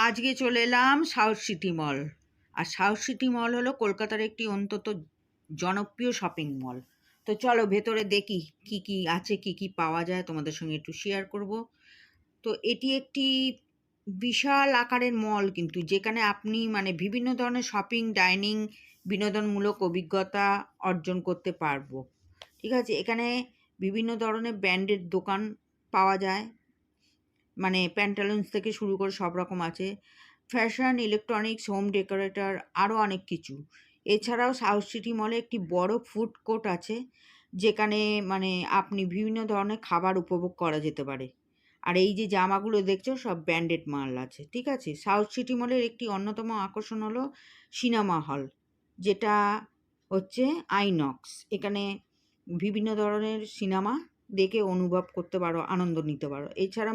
আজকে চলে এলাম সাউথ সিটি মল। আর সাউথ সিটি মল হলো কলকাতার একটি অন্তত জনপ্রিয় শপিং মল। তো চলো ভেতরে দেখি কি কি আছে, কি কি পাওয়া যায়, তোমাদের সঙ্গে একটু শেয়ার করব। তো এটি একটি বিশাল আকারের মল কিন্তু যেখানে আপনি মানে বিভিন্ন ধরনের শপিং, ডাইনিং বিনোদনমূলক অভিজ্ঞতা অর্জন করতে পারব। ঠিক আছে? এখানে বিভিন্ন ধরনের ব্র্যান্ডের দোকান পাওয়া যায়। মানে প্যান্টালুন্স থেকে শুরু করে সব রকম আছে। ফ্যাশন ইলেকট্রনিক্স হোম ডেকোরেটর আরও অনেক কিছু। এছাড়াও সাউথ সিটি মলে একটি বড় ফুড কোর্ট আছে, যেখানে মানে আপনি বিভিন্ন ধরনের খাবার উপভোগ করা যেতে পারে। আর এই যে জামাগুলো দেখছ, সব ব্র্যান্ডেড মাল আছে, ঠিক আছে? সাউথ সিটি মলের একটি অন্যতম আকর্ষণ হলো সিনেমা হল যেটা হচ্ছে আইনক্স এখানে বিভিন্ন ধরনের সিনেমা দেখে অনুভব করতে পারো, আনন্দ নিতে পারো। এছাড়া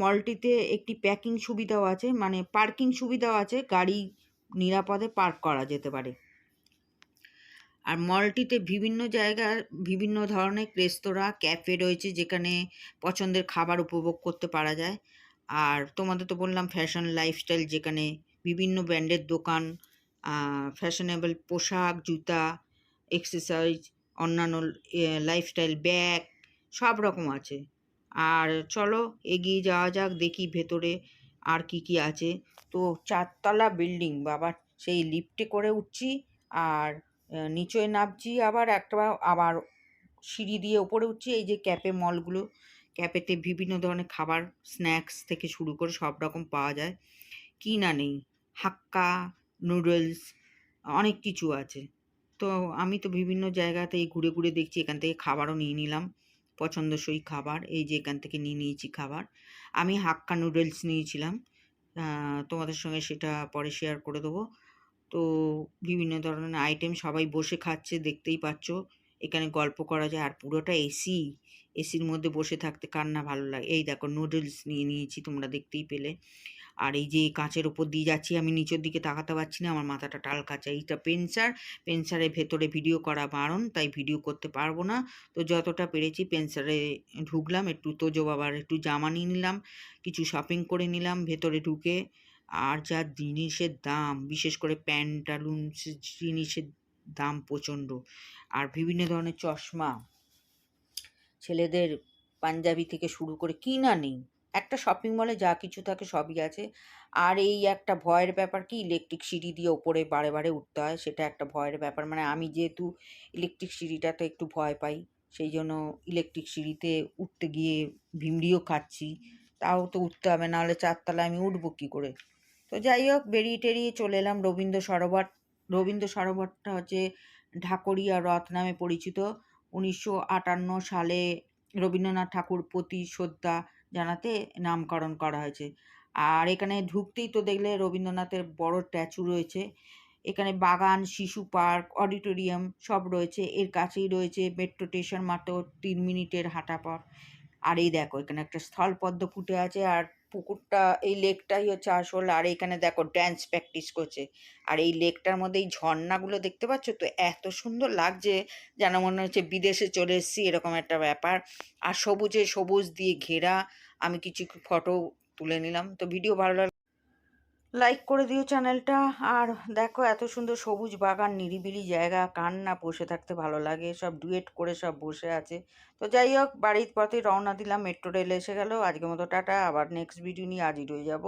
মলটিতে একটি প্যাকিং সুবিধাও আছে মানে পার্কিং সুবিধাও আছে, গাড়ি নিরাপদে পার্ক করা যেতে পারে। আর মলটিতে বিভিন্ন জায়গার বিভিন্ন ধরনের রেস্তোরাঁ ক্যাফে রয়েছে, যেখানে পছন্দের খাবার উপভোগ করতে পারা যায়। আর তোমাদের তো বললাম ফ্যাশন লাইফস্টাইল যেখানে বিভিন্ন ব্র্যান্ডের দোকান ফ্যাশনেবল পোশাক, জুতা এক্সারসাইজ অন্যান্য লাইফস্টাইল ব্যাগ সব রকম আছে। আর চলো, এগিয়ে যাওয়া যাক, দেখি ভেতরে আর কি কি আছে। তো চারতলা বিল্ডিং, বাবা, সেই লিফটে করে উঠছি আর নিচে নামছি, আবার একটা আবার সিঁড়ি দিয়ে ওপরে উঠছি, এই যে ক্যাপে মলগুলো ক্যাপেতে বিভিন্ন ধরনের খাবার স্ন্যাক্স থেকে শুরু করে সব রকম পাওয়া যায়। কি না নেই, হাক্কা নুডলস অনেক কিছু আছে। তো আমি তো বিভিন্ন জায়গাতেই ঘুরে ঘুরে দেখছি, এখান থেকে খাবারও নিয়ে নিলাম। পছন্দসই খাবার, এই যে এখান থেকে নিয়ে নিয়েছি খাবার। আমি হাক্কা নুডলস নিয়েছিলাম। তোমাদের সঙ্গে সেটা পরে শেয়ার করে দেবো। তো বিভিন্ন ধরনের আইটেম সবাই বসে খাচ্ছে, দেখতেই পাচ্ছ। এখানে গল্প করা যায়। আর পুরোটা এসি এসির মধ্যে বসে থাকতে কার না ভালো লাগে? এই দেখো নুডলস নিয়ে নিয়েছি, তোমরা দেখতেই পেলে। আর এই যে কাঁচের ওপর দিয়ে যাচ্ছি, আমি নিচের দিকে তাকাতে পারছি না, আমার মাথাটা টাল কাঁচা। এইটা পেন্সার, পেন্সারের ভেতরে ভিডিও করা বারণ, তাই ভিডিও করতে পারব না। তো যতটা পেরেছি পেন্সারে ঢুকলাম, একটু তোজো বাবার একটু জামা নিয়ে নিলাম, কিছু শপিং করে নিলাম ভেতরে ঢুকে। আর যা জিনিসের দাম, বিশেষ করে প্যান্টালুন জিনিসের দাম প্রচণ্ড। আর বিভিন্ন ধরনের চশমা, ছেলেদের পাঞ্জাবি থেকে শুরু করে কি না নেই। একটা শপিং মলে যা কিছু থাকে সবই আছে। আর এই একটা ভয়ের ব্যাপার কি ইলেকট্রিক সিঁড়ি দিয়ে ওপরে বারে বারে উঠতে হয়, সেটা একটা ভয়ের ব্যাপার। মানে আমি যেহেতু ইলেকট্রিক সিঁড়িটাতে একটু ভয় পাই, সেই জন্য ইলেকট্রিক সিঁড়িতে উঠতে গিয়ে ভিমড়িও খাচ্ছি, তাও তো উঠতে হবে, নাহলে চারতলায় আমি উঠবো কী করে? তো যাই হোক, বেরিয়ে টেরিয়ে চলে এলাম রবীন্দ্র সরোবর। রবীন্দ্র সরোবরটা হচ্ছে ঢাকুরিয়া রথ নামে পরিচিত। উনিশশো আটান্ন সালে রবীন্দ্রনাথ ঠাকুর প্রতি শ্রদ্ধা জানাতে নামকরণ করা হয়েছে। আর এখানে ঢুকতেই তো দেখলে রবীন্দ্রনাথের বড় স্ট্যাচু রয়েছে। এখানে বাগান, শিশু পার্ক অডিটোরিয়াম সব রয়েছে। এর কাছেই রয়েছে মেট্রো স্টেশন মাত্র তিন মিনিটের হাঁটা পথ আর এই দেখো, এখানে একটা স্থলপদ্ম ফুটে আছে আর পুকুরটা, এই লেকটাই হচ্ছে আসল। আর এখানে দেখো ড্যান্স প্র্যাকটিস করছে। আর এই লেকটার মধ্যে এই ঝর্ণাগুলো দেখতে পাচ্ছ? তো এত সুন্দর লাগছে, যেন মনে হচ্ছে বিদেশে চলে এসেছি, এরকম একটা ব্যাপার। আর সবুজে সবুজ দিয়ে ঘেরা, আমি কিছু ফটো তুলে নিলাম। তো ভিডিও ভালো লাইক করে দিও চ্যানেলটা আর দেখো, এত সুন্দর সবুজ বাগান, নিরিবিলি জায়গা কান না বসে থাকতে ভালো লাগে। সব ডুয়েট করে সব বসে আছে। তো যাই হোক, বাড়ির পথে রওনা দিলাম মেট্রো রেল এসে গেল। আজকের মতো টাটা, আবার নেক্সট ভিডিও নিয়ে আজই রয়ে যাব।